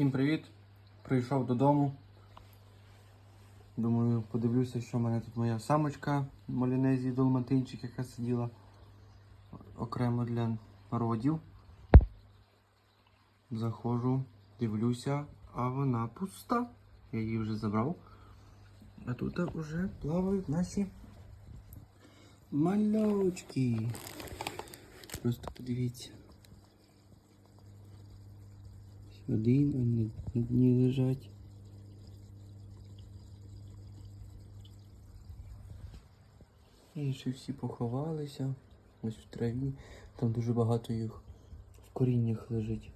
Всім привіт! Прийшов додому. Думаю, подивлюся, що в мене тут моя самочка Малінезії Долматинчик, яка сиділа окремо для родів. Заходжу, дивлюся, а вона пуста. Я її вже забрав. А тут вже плавають наші мальочки. Просто подивіться. Один, вони на дні лежать. Інші всі поховалися. Ось в траві. Там дуже багато їх в коріннях лежить.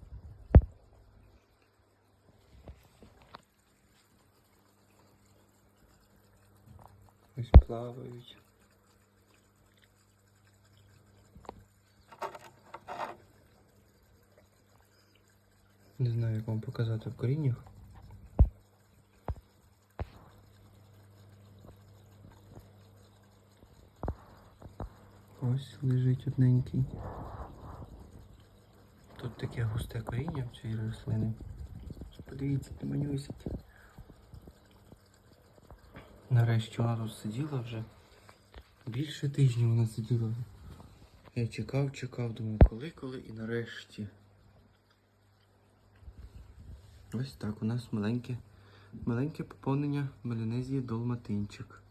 Ось плавають. Не знаю, як вам показати в коріннях. Ось лежить одненький. Тут таке густе коріння в цій рослини. Подивіться, ти манюсить. Нарешті вона тут сиділа вже. Більше тижня вона сиділа. Я чекав, чекав, думаю, коли, коли і нарешті. Ось так у нас маленьке, маленьке поповнення Мелінезії Долматинчик.